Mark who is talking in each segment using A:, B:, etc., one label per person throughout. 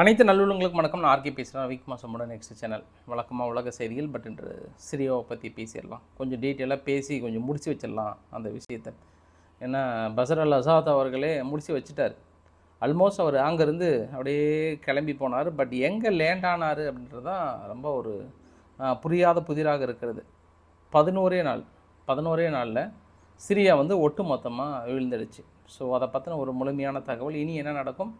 A: அனைத்து நல்லுள்ளங்களுக்கு வணக்கம். நான் ஆர்கே பேசுகிறேன் வீக் மாசமோட நெக்ஸ்ட் சேனல் வழக்கமாக உலக செய்திகள் பட் என்று சிரியாவை பற்றி பேசிடலாம். கொஞ்சம் டீட்டெயிலாக பேசி கொஞ்சம் முடிச்சு வச்சிடலாம் அந்த விஷயத்தை. ஏன்னா பசர் அல் அசாத் அவர்களே முடிச்சு வச்சுட்டார். ஆல்மோஸ்ட் அவர் அங்கேருந்து அப்படியே கிளம்பி போனார். பட் எங்கே லேண்ட் ஆனார் அப்படின்றது தான் ரொம்ப ஒரு புரியாத புதிராக இருக்கிறது. பதினோரே நாள் பதினோரே நாளில் சிரியா வந்து ஒட்டு மொத்தமாக விழுந்துடுச்சு. ஸோ அதை பற்றின ஒரு முழுமையான தகவல். இனி என்ன நடக்கும்?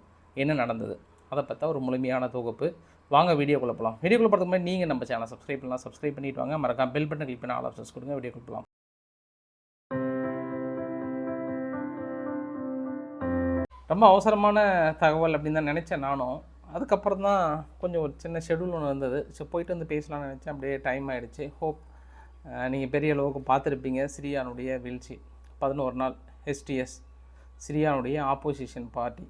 A: என்ன நடந்தது? அதை பார்த்தா ஒரு முழுமையான தொகுப்பு. வாங்க வீடியோக்குள்ள போகலாம் வீடியோக்குள்ள போகிறதுக்கு முன்னாடி நீங்கள் நம்ம சேனல் சப்ஸ்கிரைப் பண்ணலாம். சப்ஸ்கிரைப் பண்ணிட்டு வாங்க. மறக்காம பெல் பட்டன் கிளிக் பண்ணி ஆல் ஆப்ஷன்ஸ் கொடுங்க. வீடியோ போகலாம் ரொம்ப அவசரமான தகவல் அப்படின்னு தான் நினச்சேன் நானும். அதுக்கப்புறம் தான் கொஞ்சம் ஒரு சின்ன ஷெடியூல் ஒன்று இருந்தது. ஸோ போயிட்டு வந்து பேசலாம்னு நினச்சேன். அப்படியே டைம் ஆகிடுச்சு ஹோப் நீங்கள் பெரிய அளவுக்கு பார்த்துருப்பீங்க. சிரியானுடைய வீழ்ச்சி. பதினோரு நாள் எஸ்டிஎஸ் சிரியானுடைய ஆப்போசிஷன் பார்ட்டி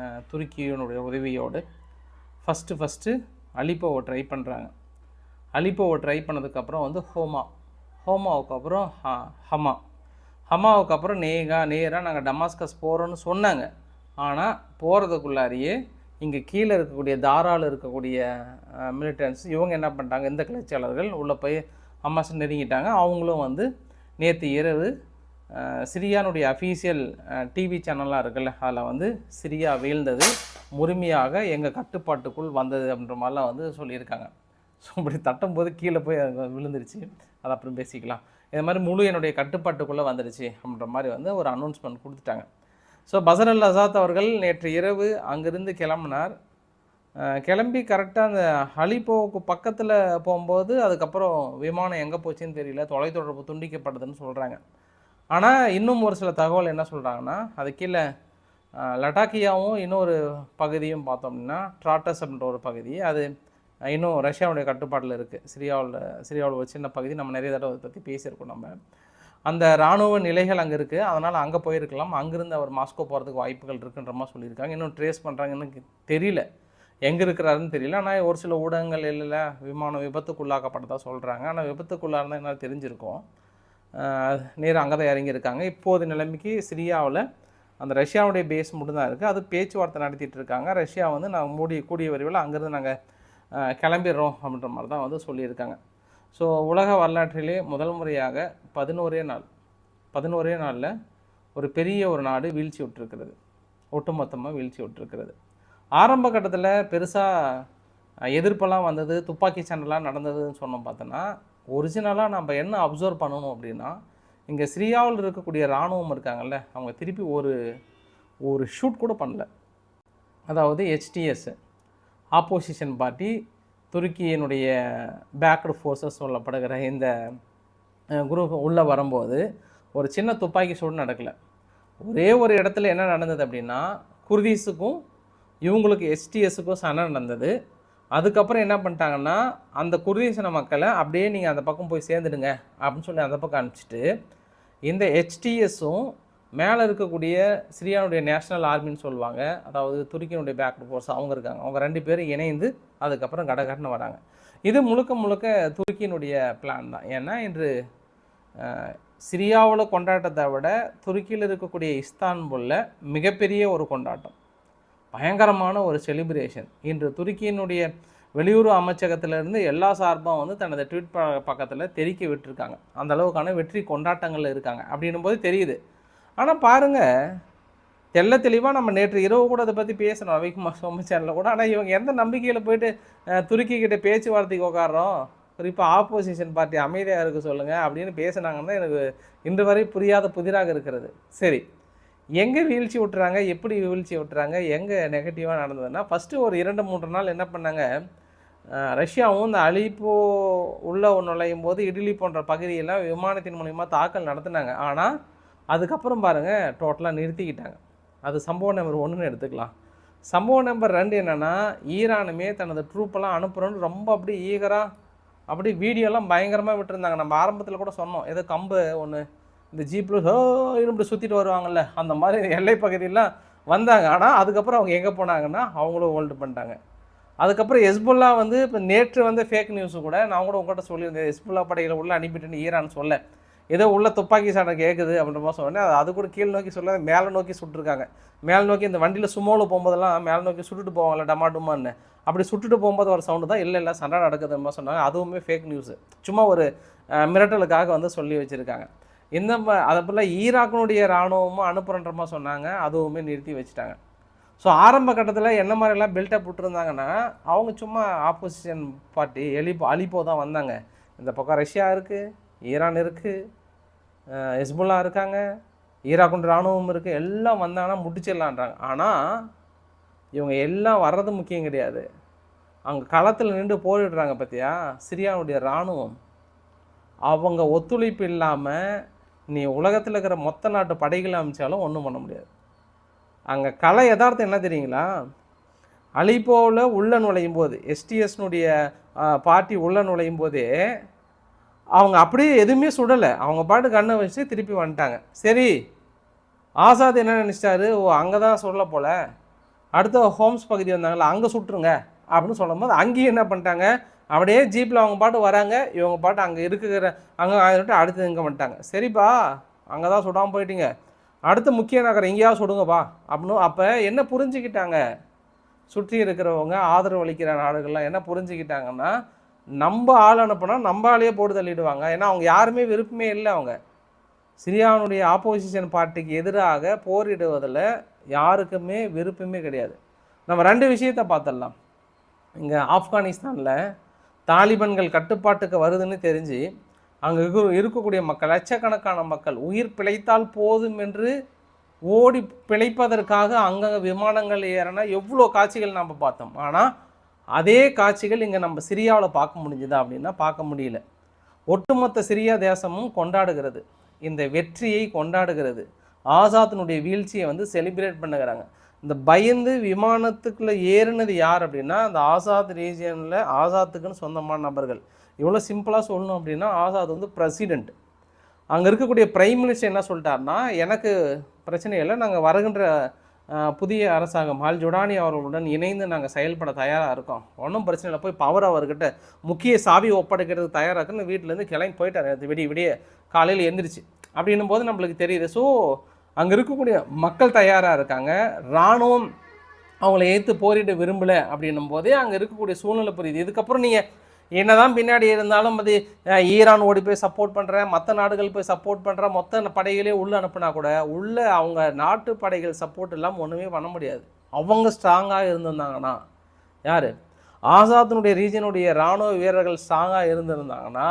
A: துருக்கியினுடைய உதவியோடு ஃபஸ்ட்டு ஃபஸ்ட்டு அலிப்போவை ட்ரை பண்ணுறாங்க அலிப்போவை ட்ரை பண்ணதுக்கப்புறம் வந்து ஹோமா. ஹோமாவுக்கு அப்புறம் ஹ- ஹமா. ஹமாவுக்கு அப்புறம் நேகா நேராக நாங்கள் டமாஸ்கஸ் போகிறோன்னு சொன்னாங்க. ஆனால் போகிறதுக்குள்ளாரியே இங்கே கீழே இருக்கக்கூடிய தாராள இருக்கக்கூடிய மிலிட்டன்ஸ் இவங்க என்ன பண்ணிட்டாங்க இந்த கிளர்ச்சியாளர்கள் உள்ளே போய் ஹமாஸ் நெருங்கிட்டாங்க. அவங்களும் வந்து நேற்று இரவு சிரியானுடைய அஃபீஷியல் டிவி சேனல்லாம் இருக்குல்ல அதில் வந்து சிரியா வீழ்ந்தது முழுமையாக எங்கள் கட்டுப்பாட்டுக்குள் வந்தது அப்படின்ற மாதிரிலாம் வந்து சொல்லியிருக்காங்க. ஸோ இப்படி தட்டும்போது கீழே போய் விழுந்துருச்சு. அது அப்புறம் பேசிக்கலாம். இது மாதிரி முழு என்னுடைய கட்டுப்பாட்டுக்குள்ளே வந்துடுச்சு அப்படின்ற மாதிரி வந்து ஒரு அனௌன்ஸ்மெண்ட் கொடுத்துட்டாங்க. ஸோ பசர் அல் அசாத் அவர்கள் நேற்று இரவு அங்கிருந்து கிளம்பினார். கிளம்பி கரெக்டாக அந்த ஹலிபோவுக்கு பக்கத்தில் போகும்போது அதுக்கப்புறம் விமானம் எங்கே போச்சுன்னு தெரியல. தொலைத்தொடர்பு துண்டிக்கப்பட்டதுன்னு சொல்கிறாங்க ஆனால் இன்னும் ஒரு சில தகவல் என்ன சொல்கிறாங்கன்னா அது கீழே லடாக்கியாவும் இன்னொரு பகுதியும் பார்த்தோம் அப்படின்னா ட்ராட்டஸ் அப்படின்ற ஒரு பகுதி. அது இன்னும் ரஷ்யாவுடைய கட்டுப்பாட்டில் இருக்குது சிரியாவில் சிரியாவில் ஒரு சின்ன பகுதி. நம்ம நிறைய தடவை பற்றி பேசியிருக்கோம் நம்ம. அந்த இராணுவ நிலைகள் அங்கே இருக்குது அதனால் அங்கே போயிருக்கலாம். அங்கேருந்து அவர் மாஸ்கோ போகிறதுக்கு வாய்ப்புகள் இருக்குன்ற மாதிரி சொல்லியிருக்காங்க. இன்னும் ட்ரேஸ் பண்ணுறாங்கன்னு தெரியல. எங்கே இருக்கிறாருன்னு தெரியல. ஆனால் ஒரு சில ஊடகங்கள் இல்லை விமானம் விபத்துக்குள்ளாக்கப்பட்டதாக சொல்கிறாங்க ஆனால் விபத்துக்குள்ளாக இருந்தால் என்ன தெரிஞ்சிருக்கும். நேராக அங்கே தான் இறங்கியிருக்காங்க. இப்போது நிலைமைக்கு சிரியாவில் அந்த ரஷ்யாவுடைய பேஸ் மட்டும்தான் இருக்குது அது பேச்சுவார்த்தை நடத்திட்டு இருக்காங்க. ரஷ்யா வந்து நாங்கள் மூடி கூடிய விரைவில் அங்கேருந்து நாங்கள் கிளம்பிடுறோம் அப்படின்ற மாதிரி தான் வந்து சொல்லியிருக்காங்க. ஸோ உலக வரலாற்றிலே முதல் முறையாக பதினோரே நாள் பதினோரே நாளில் ஒரு பெரிய ஒரு நாடு வீழ்ச்சி விட்டுருக்கிறது. ஒட்டுமொத்தமாக வீழ்ச்சி விட்டுருக்கிறது. ஆரம்ப கட்டத்தில் பெருசாக எதிர்ப்பெல்லாம் வந்தது துப்பாக்கி சண்டைலாம் நடந்ததுன்னு சொன்னோம் பார்த்தோன்னா ஒரிஜினலாக நம்ம என்ன அப்சர்வ் பண்ணணும் அப்படின்னா இங்கே சிரியாவில் இருக்கக்கூடிய இராணுவம் இருக்காங்கல்ல அவங்க திருப்பி ஒரு ஒரு ஷூட் கூட பண்ணல. அதாவது ஹெச்டிஎஸ் ஆப்போசிஷன் பார்ட்டி துருக்கியினுடைய பேக்டு ஃபோர்ஸஸ் சொல்லப்படுகிற இந்த குரூப் உள்ளே வரும்போது ஒரு சின்ன துப்பாக்கி சூடு நடக்கலை. ஒரே ஒரு இடத்துல என்ன நடந்தது அப்படின்னா குர்தீஸுக்கும் இவங்களுக்கு எஸ்டிஎஸுக்கும் சண்டை நடந்தது. அதுக்கப்புறம் என்ன பண்ணிட்டாங்கன்னா அந்த குர்தீசன மக்களை அப்படியே நீங்கள் அந்த பக்கம் போய் சேர்ந்துடுங்க அப்படின்னு சொல்லி அந்த பக்கம் அனுப்பிச்சிட்டு இந்த ஹெச்டிஎஸும் மேலே இருக்கக்கூடிய சிரியானுடைய நேஷனல் ஆர்மின்னு சொல்லுவாங்க. அதாவது துருக்கியினுடைய பேக்டு ஃபோர்ஸ் அவங்க இருக்காங்க. அவங்க ரெண்டு பேரும் இணைந்து அதுக்கப்புறம் கடகடன்னு வராங்க. இது முழுக்க முழுக்க துருக்கியினுடைய பிளான் தான். ஏன்னா இன்று சிரியாவில் கொண்டாட்டத்தை விட துருக்கியில் இருக்கக்கூடிய இஸ்தான்புல்ல மிகப்பெரிய ஒரு கொண்டாட்டம். பயங்கரமான ஒரு செலிப்ரேஷன் இன்று துருக்கியினுடைய வெளியுறவு அமைச்சகத்திலிருந்து எல்லா சார்பாக வந்து தனது ட்வீட் ப பக்கத்தில் தெரிக்க விட்டுருக்காங்க. அந்த அளவுக்கான வெற்றி கொண்டாட்டங்கள் இருக்காங்க. அப்படின்னும் போது தெரியுது. ஆனால் பாருங்கள் தெள்ள தெளிவாக நம்ம நேற்று இரவு கூட அதை பற்றி பேசணும் ரவிக்குமார் சோம சேனலில் கூட. ஆனால் இவங்க எந்த நம்பிக்கையில் போயிட்டு அஹ், துருக்கி கிட்ட பேச்சுவார்த்தைக்கு உட்காடுறோம் குறிப்பாக ஆப்போசிஷன் பார்ட்டி அமைதியாக இருக்க சொல்லுங்கள் அப்படின்னு பேசுனாங்கன்னா எனக்கு இன்று வரை புரியாத புதிராக இருக்கிறது. சரி. எங்கே வீழ்ச்சி விட்டுறாங்க எப்படி வீழ்ச்சி விட்டுறாங்க எங்கே நெகட்டிவாக நடந்ததுன்னா ஃபஸ்ட்டு ஒரு இரண்டு மூன்று நாள் என்ன பண்ணாங்க? ரஷ்யாவும் இந்த அலிப்போ உள்ளே நுழையும் போது இட்லி போன்ற பகுதியெல்லாம் விமானத்தின் மூலிமா தாக்கல் நடத்துனாங்க. ஆனால் அதுக்கப்புறம் பாருங்கள் டோட்டலாக நிறுத்திக்கிட்டாங்க. அது சம்பவம் நம்பர் ஒன்றுன்னு எடுத்துக்கலாம். சம்பவம் நம்பர் ரெண்டு என்னென்னா ஈரானுமே தனது ட்ரூப்பெல்லாம் அனுப்புகிறோன்னு ரொம்ப அப்படி ஈகராக அப்படி வீடியோலாம் பயங்கரமாக விட்டுருந்தாங்க. நம்ம ஆரம்பத்தில் கூட சொன்னோம். ஏதோ கம்பு ஒன்று இந்த ஜீப்பில் ஹோ இப்படி சுற்றிட்டு வருவாங்கல்ல அந்த மாதிரி எல்லை பகுதியெல்லாம் வந்தாங்க. ஆனால் அதுக்கப்புறம் அவங்க எங்கே போனாங்கன்னா அவங்களும் ஹோல்டு பண்ணிட்டாங்க. அதுக்கப்புறம் ஹெஸ்புல்லா வந்து இப்போ நேற்று வந்து ஃபேக் நியூஸு கூட நான் கூட உங்கள்கிட்ட சொல்லியிருந்தேன் ஹெஸ்புல்லா படைகளை உள்ளே அனுப்பிட்டுன்னு ஈரான் சொல்ல. ஏதோ உள்ள துப்பாக்கி சண்டை கேட்குது அப்படின்ற மாதிரி சொன்னேன் அது கூட கீழ் நோக்கி சொல்ல மேலே நோக்கி சுட்டுருக்காங்க. மேலே நோக்கி இந்த வண்டியில் சுமோவில் போகும்போதெல்லாம் மேலே நோக்கி சுட்டுட்டு போவாங்கல்ல டமாடுமான்னு அப்படி சுட்டுட்டு போகும்போது ஒரு சவுண்டு தான் இல்லை இல்லை சண்டை நடக்குதுன்னு மாதிரி சொன்னாங்க. அதுவுமே ஃபேக் நியூஸு சும்மா ஒரு மிரட்டலுக்காக வந்து சொல்லி வச்சுருக்காங்க. இந்த ம- அதை ஈராக்கினுடைய இராணுவமும் அனுப்புறன்ற சொன்னாங்க. அதுவுமே நிறுத்தி வச்சுட்டாங்க. ஸோ ஆரம்ப கட்டத்தில் என்ன மாதிரிலாம் பில்டப் விட்டுருந்தாங்கன்னா அவங்க சும்மா ஆப்போசிஷன் பார்ட்டி எலிப்போ அலிப்போ தான் வந்தாங்க. இந்த பக்கம் ரஷ்யா இருக்குது ஈரான் இருக்குது ஹெஸ்புல்லா இருக்காங்க ஈராக்குண்டு இராணுவம் இருக்குது எல்லாம் வந்தாங்கன்னா முடிச்சிடலான்றாங்க. ஆனால் இவங்க எல்லாம் வர்றது முக்கியம் கிடையாது. அங்கே களத்தில் நின்று போரிடுறாங்க பார்த்தியா சிரியாவுடைய இராணுவம். அவங்க ஒத்துழைப்பு இல்லாமல் நீ உலகத்தில் இருக்கிற மொத்த நாட்டு படைகளை அமைச்சாலும் ஒன்றும் பண்ண முடியாது. அங்கே கலை யதார்த்தம் என்ன தெரியுங்களா? அலிப்போவில் உள்ள நுழையும் போது எஸ்டிஎஸ்னுடைய பார்ட்டி உள்ள நுழையும் போதே அவங்க அப்படியே எதுவுமே சுடலை. அவங்க பாட்டு கண்ணை வச்சு திருப்பி வந்துட்டாங்க. சரி ஆசாத் என்ன நினச்சிட்டாரு ஓ அங்கே தான் சுடல போல. அடுத்த ஹோம்ஸ் பகுதி வந்தாங்களா அங்கே சுட்டுருங்க அப்படின்னு சொல்லும்போது அங்கேயும் என்ன பண்ணிட்டாங்க? அப்படியே ஜீப்பில் அவங்க பாட்டு வராங்க. இவங்க பாட்டு அங்கே இருக்கிற அங்கே ஆகிட்டு அடுத்து இங்கே மாட்டாங்க சரிப்பா அங்கே தான் சுடாமல் போயிட்டீங்க. அடுத்த முக்கிய நகரம் எங்கேயாவது சுடுங்கப்பா. அப்படின்னு அப்போ என்ன புரிஞ்சுக்கிட்டாங்க? சுற்றி இருக்கிறவங்க ஆதரவு அளிக்கிற நாடுகள்லாம் என்ன புரிஞ்சுக்கிட்டாங்கன்னா நம்ம ஆள் அனுப்புனா நம்ம ஆளையே போட்டு தள்ளிடுவாங்க. ஏன்னா அவங்க யாருமே விருப்பமே இல்லை அவங்க. சிரியாவுடைய ஆப்போசிஷன் பார்ட்டிக்கு எதிராக போரிடுவதில் யாருக்குமே விருப்பமே கிடையாது. நம்ம ரெண்டு விஷயத்தை பார்த்துடலாம். இங்கே ஆப்கானிஸ்தானில் தாலிபன்கள் கட்டுப்பாட்டுக்கு வருதுன்னு தெரிஞ்சு அங்கே இருக்கக்கூடிய மக்கள் லட்சக்கணக்கான மக்கள் உயிர் பிழைத்தால் போதும் என்று ஓடி பிழைப்பதற்காக அங்கங்கே விமானங்கள் ஏறினா எவ்வளோ காட்சிகள் நம்ம பார்த்தோம். ஆனால் அதே காட்சிகள் இங்கே நம்ம சிரியாவில் பார்க்க முடிஞ்சுதா அப்படின்னா பார்க்க முடியல. ஒட்டுமொத்த சிரியா தேசமும் கொண்டாடுகிறது. இந்த வெற்றியை கொண்டாடுகிறது. ஆசாத்தினுடைய வீழ்ச்சியை வந்து செலிப்ரேட் பண்ணுகிறாங்க. இந்த பயந்து விமானத்துக்குள்ளே ஏறினது யார் அப்படின்னா அந்த ஆசாத் ரீஜியனில் ஆசாத்துக்குன்னு சொந்தமான நபர்கள். இவ்வளோ சிம்பிளாக சொல்லணும் அப்படின்னா ஆசாத் வந்து பிரசிடெண்ட் அங்கே இருக்கக்கூடிய பிரைம் மினிஸ்டர் என்ன சொல்லிட்டாருன்னா எனக்கு பிரச்சனை இல்லை நாங்கள் வருகின்ற புதிய அரசாங்கம் ஆல் ஜுடானி அவர்களுடன் இணைந்து நாங்கள் செயல்பட தயாராக இருக்கோம். ஒன்றும் பிரச்சனை இல்லை போய் பவர் அவர்கிட்ட முக்கிய சாவி ஒப்படைக்கிறதுக்கு தயாராக இருக்குன்னு வீட்டிலேருந்து கிளம்பி போயிட்டார். விடிய விடிய காலையில் எந்திரிச்சு. அப்படின்னும் போது நம்மளுக்கு தெரியுது. ஸோ அங்கே இருக்கக்கூடிய மக்கள் தயாராக இருக்காங்க. இராணுவம் அவங்கள ஏற்று போரிட விரும்பலை அப்படின்னும் போதே அங்கே இருக்கக்கூடிய சூழ்நிலை புரியுது. இதுக்கப்புறம் நீங்கள் என்னதான் பின்னாடி இருந்தாலும் அது ஈரான் ஓடி போய் சப்போர்ட் பண்ணுறேன் மற்ற நாடுகள் போய் சப்போர்ட் பண்ணுறேன் மொத்த படைகளே உள்ளே அனுப்புனா கூட உள்ளே அவங்க நாட்டு படைகள் சப்போர்ட் இல்லாமல் ஒன்றுமே பண்ண முடியாது. அவங்க ஸ்ட்ராங்காக இருந்திருந்தாங்கன்னா யார்? ஆசாத்தினுடைய ரீஜனுடைய இராணுவ வீரர்கள் ஸ்ட்ராங்காக இருந்திருந்தாங்கன்னா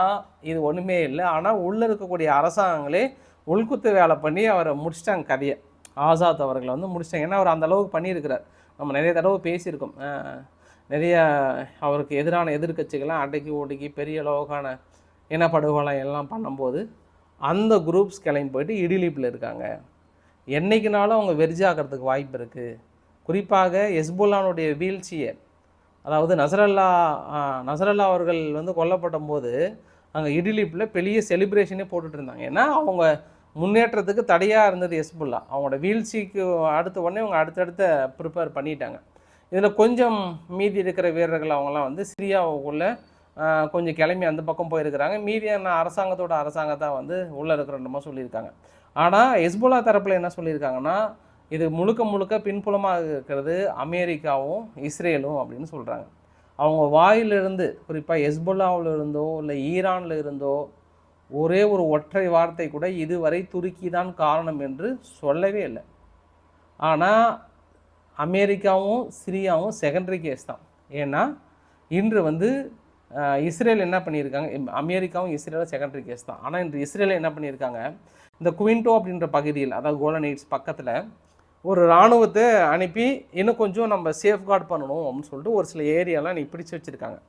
A: இது ஒன்றுமே இல்லை. ஆனால் உள்ளே இருக்கக்கூடிய அரசாங்கங்களே உள்குத்து வேலை பண்ணி அவரை முடிச்சிட்டாங்க கதையை. ஆசாத் அவர்களை வந்து முடிச்சிட்டாங்க. ஏன்னா அவர் அந்த அளவுக்கு பண்ணியிருக்கிறார். நம்ம நிறைய தடவை பேசியிருக்கோம். நிறைய அவருக்கு எதிரான எதிர்கட்சிகள்லாம் அடக்கி ஒடுக்கி பெரிய அளவுக்கான இனப்படுகொலை எல்லாம் பண்ணும்போது அந்த குரூப்ஸ் கிளம்பி போயிட்டு இடிலிப்பில் இருக்காங்க. என்றைக்குனாலும் அவங்க வெறிஜாகிறதுக்கு வாய்ப்பு இருக்குது குறிப்பாக எஸ்புல்லானுடைய வீழ்ச்சியை அதாவது நசரல்லா நசரல்லா அவர்கள் வந்து கொல்லப்பட்டும் போது அங்கே இடிலிப்பில் பெரிய செலிப்ரேஷனே போட்டுட்டு இருந்தாங்க. ஏன்னா அவங்க முன்னேற்றத்துக்கு தடையாக இருந்தது எஸ்புல்லா அவங்களோட வீழ்ச்சிக்கு அடுத்த உடனே அவங்க அடுத்தடுத்த ப்ரிப்பேர் பண்ணிட்டாங்க. இதில் கொஞ்சம் மீதி இருக்கிற வீரர்கள் அவங்களாம் வந்து சிரியாவுக்குள்ளே கொஞ்சம் கிளம்பி அந்த பக்கம் போயிருக்கிறாங்க. மீதியான அரசாங்கத்தோட அரசாங்கத்தான் வந்து உள்ளே இருக்கிற சொல்லியிருக்காங்க. ஆனால் ஹெஸ்புல்லா தரப்பில் என்ன சொல்லியிருக்காங்கன்னா இது முழுக்க முழுக்க பின்புலமாக இருக்கிறது அமெரிக்காவும் இஸ்ரேலும் அப்படின்னு சொல்கிறாங்க அவங்க வாயிலிருந்து குறிப்பாக எஸ்புல்லாவில் இருந்தோ இல்லை ஈரானில் இருந்தோ ஒரே ஒரு ஒற்றை வார்த்தை கூட இதுவரை துருக்கி தான் காரணம் என்று சொல்லவே இல்லை. ஆனால் அமெரிக்காவும் சிரியாவும் செகண்டரி கேஸ் தான். ஏன்னா இன்று வந்து இஸ்ரேல் என்ன பண்ணியிருக்காங்க அமெரிக்காவும் இஸ்ரேலும் செகண்டரி கேஸ் தான். ஆனால் இன்று இஸ்ரேல் என்ன பண்ணியிருக்காங்க இந்த குவிண்டோ அப்படின்ற பகுதியில் அதாவது கோலனைட்ஸ் பக்கத்தில் ஒரு இராணுவத்தை அனுப்பி இன்னும் கொஞ்சம் நம்ம சேஃப்கார்ட் பண்ணணும் அப்படின்னு சொல்லிட்டு ஒரு சில ஏரியாலாம் நீ பிடிச்சு வச்சுருக்காங்க.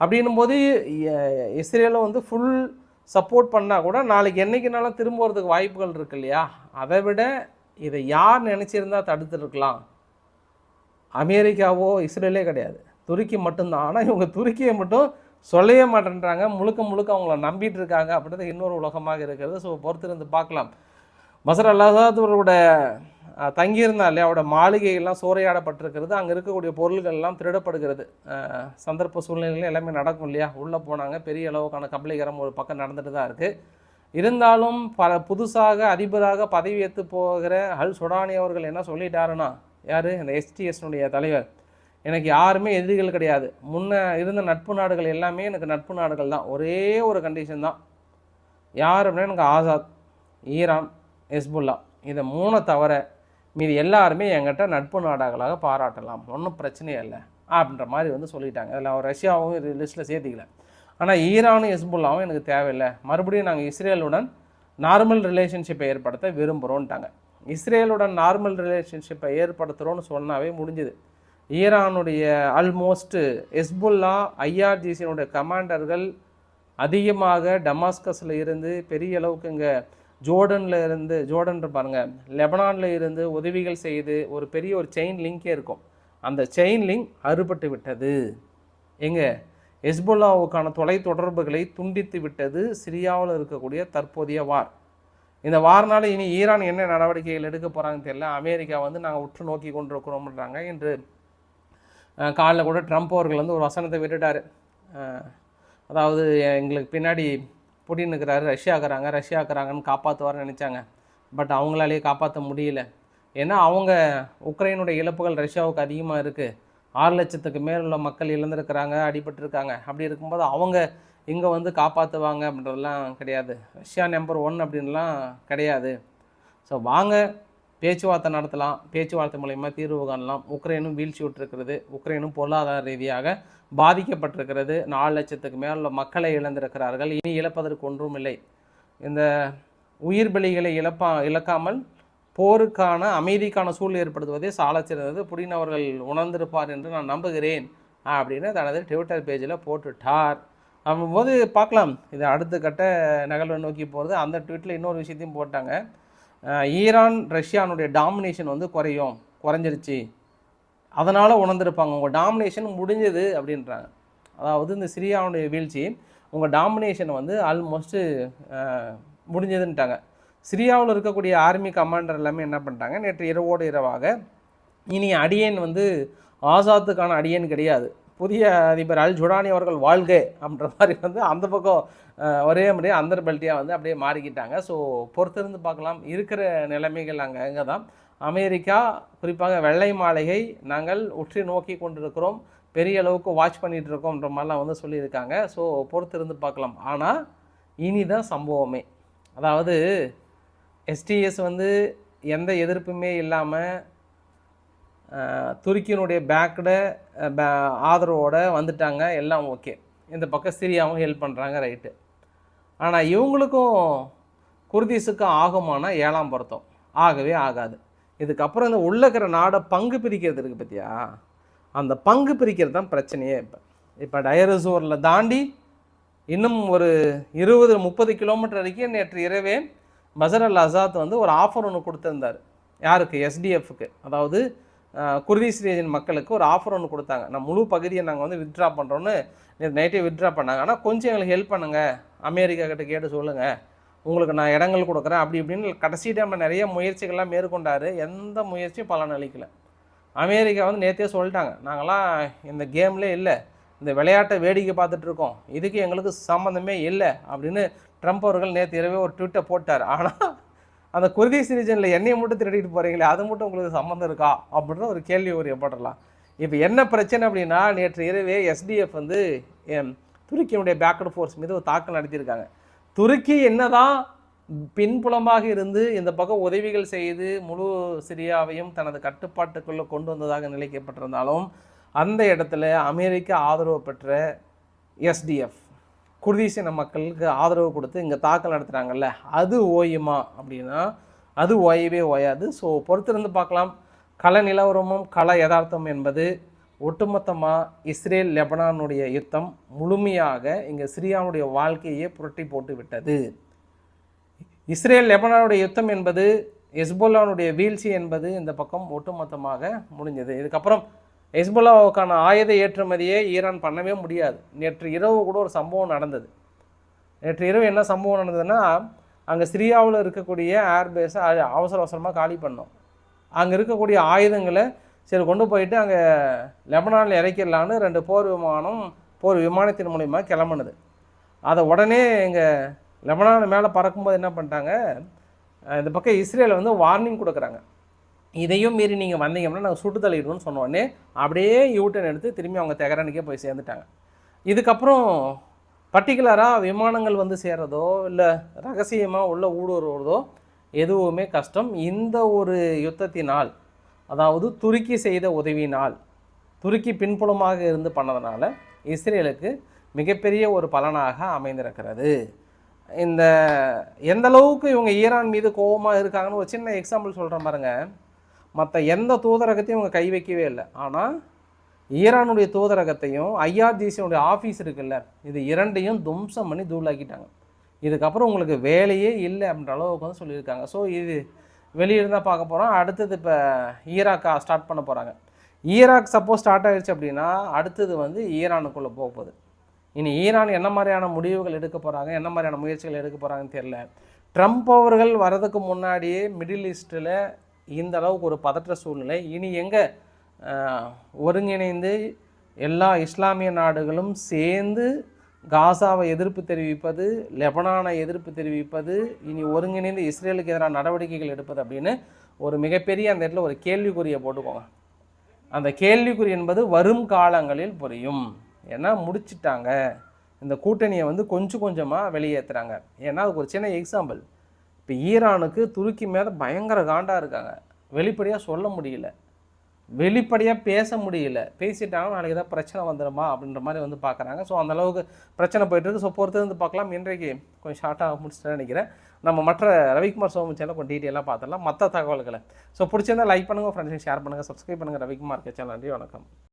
A: அப்படின்னும் போது எ- வந்து ஃபுல் சப்போர்ட் பண்ணால் கூட நாளைக்கு என்னைக்குனாலும் திரும்ப வரதுக்கு வாய்ப்புகள் இருக்கு இல்லையா? அதை விட இதை யார் நினச்சிருந்தா தடுத்துருக்கலாம்? அமெரிக்காவோ இஸ்ரேலே கிடையாது. துருக்கி மட்டும்தான். ஆனால் இவங்க துருக்கியை மட்டும் சொல்லவே மாட்டேன்றாங்க. முழுக்க முழுக்க அவங்கள நம்பிட்டு இருக்காங்க அப்படின்றது இன்னொரு உலகமாக இருக்கிறது. ஸோ பொறுத்திருந்து பார்க்கலாம். மசர் அல்லாதவர்களோட தங்கியிருந்தாலே அவரோட மாளிகையெல்லாம் சூறையாடப்பட்டிருக்கிறது. அங்கே இருக்கக்கூடிய பொருள்கள் எல்லாம் திருடப்படுகிறது. சந்தர்ப்ப சூழ்நிலைகள் எல்லாமே நடக்கும் இல்லையா? உள்ளே போனாங்க. பெரிய அளவுக்கான கபலீகரம் ஒரு பக்கம் நடந்துட்டு தான் இருக்குது இருந்தாலும் பல புதுசாக அதிபராக பதவியேற்று போகிற அல் சுடானி அவர்கள் என்ன சொல்லிட்டாருன்னா யார்? இந்த எஸ்டிஎஸ்னுடைய தலைவர். எனக்கு யாருமே எதிரிகள் கிடையாது. முன்ன இருந்த நட்பு நாடுகள் எல்லாமே எனக்கு நட்பு நாடுகள் தான். ஒரே ஒரு கண்டிஷன் தான். யார் அப்படின்னா எனக்கு ஆசாத் ஈரான் ஹெஸ்புல்லா. இதை மூணை தவிர மீதி எல்லாருமே என்கிட்ட நட்பு நாடுகளாக பாராட்டலாம். ஒன்றும் பிரச்சனையே இல்லை. அப்படின்ற மாதிரி வந்து சொல்லிட்டாங்க. அதில் அவர் ரஷ்யாவும் லிஸ்ட்டில் சேர்த்திக்கல. ஆனால் ஈரானும் ஹெஸ்புல்லாவும் எனக்கு தேவையில்லை. மறுபடியும் நாங்கள் இஸ்ரேலுடன் நார்மல் ரிலேஷன்ஷிப்பை ஏற்படுத்த விரும்புகிறோன்ட்டாங்க இஸ்ரேலுடன் நார்மல் ரிலேஷன்ஷிப்பை ஏற்படுத்துகிறோன்னு சொன்னாவே முடிஞ்சுது. ஈரானுடைய அல்மோஸ்ட்டு எஸ்புல்லா ஐஆர்ஜிசியினுடைய கமாண்டர்கள் அதிகமாக டமாஸ்கஸில் இருந்து பெரிய அளவுக்கு இங்கே ஜோர்டனில் இருந்து ஜோர்டன் பாருங்கள் லெபனானில் இருந்து உதவிகள் செய்து ஒரு பெரிய ஒரு செயின் லிங்கே இருக்கும். அந்த செயின் லிங்க் அறுபட்டு விட்டது. எங்கே? ஹெஸ்புல்லாவுக்கான தொலை தொடர்புகளை துண்டித்து விட்டது சிரியாவில் இருக்கக்கூடிய தற்போதைய வார். இந்த வார்னால் இனி ஈரான் என்ன நடவடிக்கைகள் எடுக்க போகிறாங்கன்னு தெரியல. அமெரிக்கா வந்து நாங்கள் உற்று நோக்கி கொண்டிருக்கிறோம்ன்றாங்க. என்று காலைல கூட ட்ரம்ப் அவர்கள் வந்து ஒரு வசனத்தை விட்டுட்டார். அதாவது எங்களுக்கு பின்னாடி புட்டின் இருக்கிறாரு ரஷ்யா ஆக்குறாங்க ரஷ்யா ஆக்குறாங்கன்னு காப்பாற்றுவார்னு நினச்சாங்க. பட் அவங்களாலேயே காப்பாற்ற முடியல. ஏன்னா அவங்க உக்ரைனுடைய இழப்புகள் ரஷ்யாவுக்கு அதிகமாக இருக்குது ஆறு லட்சத்துக்கு மேல் உள்ள மக்கள் இழந்திருக்கிறாங்க அடிபட்டிருக்காங்க. அப்படி இருக்கும்போது அவங்க இங்கே வந்து காப்பாற்றுவாங்க அப்படின்றதெல்லாம் கிடையாது. ரஷ்யா நம்பர் ஒன் அப்படின்லாம் கிடையாது. ஸோ வாங்க பேச்சுவார்த்தை நடத்தலாம். பேச்சுவார்த்தை மூலயமா தீர்வு காணலாம். உக்ரைனும் வீழ்ச்சி விட்டுருக்கிறது. உக்ரைனும் பொருளாதார ரீதியாக பாதிக்கப்பட்டிருக்கிறது. நாலு லட்சத்துக்கு மேல் உள்ள மக்களை இழந்திருக்கிறார்கள். இனி இழப்பதற்கு ஒன்றும் இல்லை. இந்த உயிர் பலிகளை இழப்பா இழக்காமல் போருக்கான அமைதிக்கான சூழல் ஏற்படுத்துவதே சாலச்சிறந்தது. புடின் அவர்கள் உணர்ந்திருப்பார் என்று நான் நம்புகிறேன். அப்படின்னு தனது ட்விட்டர் பேஜில் போட்டுட்டார். போது பார்க்கலாம். இது அடுத்த கட்ட நகல்வை நோக்கி போகிறது அந்த ட்வீட்டில் இன்னொரு விஷயத்தையும் போட்டாங்க. ஈரான் ரஷ்யானுடைய டாமினேஷன் வந்து குறையும். குறைஞ்சிருச்சு. அதனால் உணர்ந்திருப்பாங்க. உங்கள் டாமினேஷன் முடிஞ்சது அப்படின்றாங்க. அதாவது இந்த சிரியாவுடைய வீழ்ச்சி உங்கள் டாமினேஷன் வந்து ஆல்மோஸ்ட்டு முடிஞ்சதுன்ட்டாங்க. சிரியாவில் இருக்கக்கூடிய ஆர்மி கமாண்டர் எல்லாமே என்ன பண்ணிட்டாங்க? நேற்று இரவோடு இரவாக இனி அடியேன் வந்து ஆசாத்துக்கான அடியேன் கிடையாது. புதிய அதிபர் அல் ஜுடானி அவர்கள் வாழ்க அப்படின்ற மாதிரி வந்து அந்த பக்கம் ஒரே மாதிரி அந்தர் பெல்ட்டியாக வந்து அப்படியே மாறிக்கிட்டாங்க. ஸோ பொறுத்திருந்து பார்க்கலாம். இருக்கிற நிலைமைகள் அங்கே அங்கே தான் அமெரிக்கா குறிப்பாக வெள்ளை மாளிகை நாங்கள் உற்று நோக்கி கொண்டிருக்கிறோம். பெரிய அளவுக்கு வாட்ச் பண்ணிகிட்டு இருக்கோம்ன்ற மாதிரிலாம் வந்து சொல்லியிருக்காங்க. ஸோ பொறுத்திருந்து பார்க்கலாம். ஆனால் இனிதான் சம்பவமே. அதாவது எஸ்டிஎஸ் வந்து எந்த எதிர்ப்புமே இல்லாமல் துருக்கியினுடைய பேக்கட ஆதரவோட வந்துட்டாங்க. எல்லாம் ஓகே இந்த பக்கம் சிரியாவும் ஹெல்ப் பண்ணுறாங்க ரைட்டு ஆனால் இவங்களுக்கும் குர்தீஸுக்கும் ஆகுமானா ஏழாம் பொருத்தம். ஆகவே ஆகாது. இதுக்கப்புறம் இந்த உள்ளக்கிற இருக்கிற நாடை பங்கு பிரிக்கிறது இருக்குது பார்த்தியா அந்த பங்கு பிரிக்கிறது தான் பிரச்சனையே இப்போ. இப்போ டயரசோரில் தாண்டி இன்னும் ஒரு இருபது முப்பது கிலோமீட்டர் வரைக்கும் நேற்று இரவே பசர் அல் அசாத் வந்து ஒரு ஆஃபர் ஒன்று கொடுத்துருந்தார். யாருக்கு? எஸ்டிஎஃப்க்கு அதாவது அஹ், குர்திஸ் ரீஜன் மக்களுக்கு ஒரு ஆஃபர் ஒன்று கொடுத்தாங்க. நான் முழு பகுதியை நாங்கள் வந்து வித்ட்ரா பண்ணுறோன்னு நேற்று நைட்டே வித்ட்ரா பண்ணாங்க. ஆனால் கொஞ்சம் எங்களுக்கு ஹெல்ப் பண்ணுங்கள் அமெரிக்கா கிட்ட கேட்டு சொல்லுங்கள் உங்களுக்கு நான் இடங்கள் கொடுக்குறேன். அப்படி இப்படின்னு கடைசி டைமில் நிறைய முயற்சிகள்லாம் மேற்கொண்டார். எந்த முயற்சியும் பலன் அளிக்கல அமெரிக்கா வந்து நேற்றே சொல்லிட்டாங்க. நாங்களாம் இந்த கேம்லே இல்லை. இந்த விளையாட்டை வேடிக்கை பார்த்துட்ருக்கோம் இதுக்கு எங்களுக்கு சம்மந்தமே இல்லை அப்படின்னு ட்ரம்ப் அவர்கள் நேற்று இரவே ஒரு ட்விட்டை போட்டார். ஆனால் அந்த குருதி ரீஜனில் என்னையை மட்டும் திருடிட்டு போகிறீங்களே அது மட்டும் உங்களுக்கு சம்மந்தம் இருக்கா? அப்படின்னு ஒரு கேள்வி ஒரு ஏற்படலாம் இப்போ என்ன பிரச்சனை அப்படின்னா நேற்று இரவே எஸ்டிஎஃப் வந்து துருக்கியினுடைய பேக்கட் ஃபோர்ஸ் மீது ஒரு தாக்கல் நடத்தியிருக்காங்க. துருக்கி என்னதான் பின்புலமாக இருந்து இந்த பக்கம் உதவிகள் செய்து முழு சிரியாவையும் தனது கட்டுப்பாட்டுக்குள்ளே கொண்டு வந்ததாக நிலைக்கப்பட்டிருந்தாலும் அந்த இடத்துல அமெரிக்க ஆதரவு பெற்ற எஸ்டிஎஃப் குர்தீசின மக்களுக்கு ஆதரவு கொடுத்து இங்கே தாக்கல் நடத்துகிறாங்கல்ல அது ஓயுமா அப்படின்னா அது ஓயவே ஓயாது. ஸோ பொறுத்திருந்து பார்க்கலாம். கள நிலவரமும் கள யதார்த்தம் என்பது ஒட்டுமொத்தமாக இஸ்ரேல் லெபனானுடைய யுத்தம் முழுமையாக இங்கே சிரியாவுடைய வாழ்க்கையே புரட்டி போட்டு விட்டது. இஸ்ரேல் லெபனானுடைய யுத்தம் என்பது எஸ்போல்லானுடைய வீழ்ச்சி என்பது இந்த பக்கம் ஒட்டுமொத்தமாக முடிஞ்சது. இதுக்கப்புறம் ஹெஸ்போல்லாவுக்கான ஆயுத ஏற்றுமதியை ஈரான் பண்ணவே முடியாது. நேற்று இரவு கூட ஒரு சம்பவம் நடந்தது. நேற்று இரவு என்ன சம்பவம் நடந்ததுன்னா அங்கே சிரியாவில் இருக்கக்கூடிய ஏர்பேஸை அவசர அவசரமாக காலி பண்ணோம். அங்கே இருக்கக்கூடிய ஆயுதங்களை சரி கொண்டு போயிட்டு அங்கே லெபனானில் இறக்கிடலான்னு ரெண்டு போர் விமானம் போர் விமானத்தின் மூலிமா கிளம்புனது. அதை உடனே எங்கள் லெபனான் மேலே பறக்கும்போது என்ன பண்ணிட்டாங்க இந்த பக்கம் இஸ்ரேல் வந்து வார்னிங் கொடுக்குறாங்க. இதையும் மீறி நீங்கள் வந்தீங்கன்னா நாங்கள் சுட்டு தள்ளிடுவோம்னு சொன்னோடனே அப்படியே யூட்டன் எடுத்து திரும்பி அவங்க தெகரானுக்கே போய் சேர்ந்துட்டாங்க. இதுக்கப்புறம் பர்டிகுலராக விமானங்கள் வந்து சேர்றதோ இல்லை ரகசியமாக உள்ள ஊடுருவதோ எதுவுமே கஷ்டம். இந்த ஒரு யுத்தத்தினால் அதாவது துருக்கி செய்த உதவியினால் துருக்கி பின்புலமாக இருந்து பண்ணதுனால இஸ்ரேலுக்கு மிகப்பெரிய ஒரு பலனாக அமைந்திருக்கிறது. இந்த எந்த அளவுக்கு இவங்க ஈரான் மீது கோபமாக இருக்காங்கன்னு ஒரு சின்ன எக்ஸாம்பிள் சொல்கிறேன் பாருங்க. மற்ற எந்த தூதரகத்தையும் இவங்க கை வைக்கவே இல்லை. ஆனால் ஈரானுடைய தூதரகத்தையும் ஐஆர்ஜிசியுடைய ஆஃபீஸ் இருக்குல்ல இது இரண்டையும் தும்சம் பண்ணி தூளாக்கிட்டாங்க. இதுக்கப்புறம் உங்களுக்கு வேலையே இல்லை அப்படின்ற அளவுக்கு வந்து சொல்லியிருக்காங்க. ஸோ இது வெளியே இருந்தால் பார்க்க போகிறோம் அடுத்தது இப்போ ஈராக்கா ஸ்டார்ட் பண்ண போகிறாங்க ஈராக் சப்போஸ் ஸ்டார்ட் ஆகிடுச்சு அப்படின்னா அடுத்தது வந்து ஈரானுக்குள்ளே போக போகுது. இனி ஈரான் என்ன மாதிரியான முடிவுகள் எடுக்க போகிறாங்க என்ன மாதிரியான முயற்சிகள் எடுக்க போகிறாங்கன்னு தெரில ட்ரம்ப் அவர்கள் வரதுக்கு முன்னாடியே மிடில் ஈஸ்ட்டில் இந்த அளவுக்கு ஒரு பதற்ற சூழ்நிலை. இனி எங்கே ஒருங்கிணைந்து எல்லா இஸ்லாமிய நாடுகளும் சேர்ந்து காசாவை எதிர்ப்பு தெரிவிப்பது லெபனானை எதிர்ப்பு தெரிவிப்பது இனி ஒருங்கிணைந்து இஸ்ரேலுக்கு எதிரான நடவடிக்கைகள் எடுப்பது அப்படின்னு ஒரு மிகப்பெரிய அந்த இடத்துல ஒரு கேள்விக்குறியை போட்டுக்கோங்க. அந்த கேள்விக்குறி என்பது வரும் காலங்களில் புரியும். ஏன்னா முடிச்சிட்டாங்க. இந்த கூட்டணியை வந்து கொஞ்சம் கொஞ்சமாக வெளியேற்றுறாங்க ஏன்னா அதுக்கு ஒரு சின்ன எக்ஸாம்பிள் இப்போ ஈரானுக்கு துருக்கி மேலே பயங்கர காண்டாக இருக்காங்க. வெளிப்படையாக சொல்ல முடியல. வெளிப்படையாக பேச முடியல. பேசிட்டாங்கன்னா நாளைக்கு ஏதாவது பிரச்சனை வந்துடுமா அப்படின்ற மாதிரி வந்து பார்க்குறாங்க ஸோ அந்தளவுக்கு பிரச்சனை போயிட்டு இருக்கு. ஸோ பொறுத்து வந்து பார்க்கலாம் இன்றைக்கு கொஞ்சம் ஷார்ட்டாக முடிச்சுட்டு நினைக்கிறேன். நம்ம மற்ற ரவிக்குமார் சோமு சேனல் கொஞ்சம் டீட்டெயிலாக பார்த்துடலாம் மற்ற தகவல்களை. ஸோ பிடிச்சிருந்தால் லைக் பண்ணுங்கள் ஃப்ரெண்ட்ஸுக்கு ஷேர் பண்ணுங்கள் சப்ஸ்கிரைப் பண்ணுங்கள் ரவிக்குமார் சேனல் நன்றி வணக்கம்.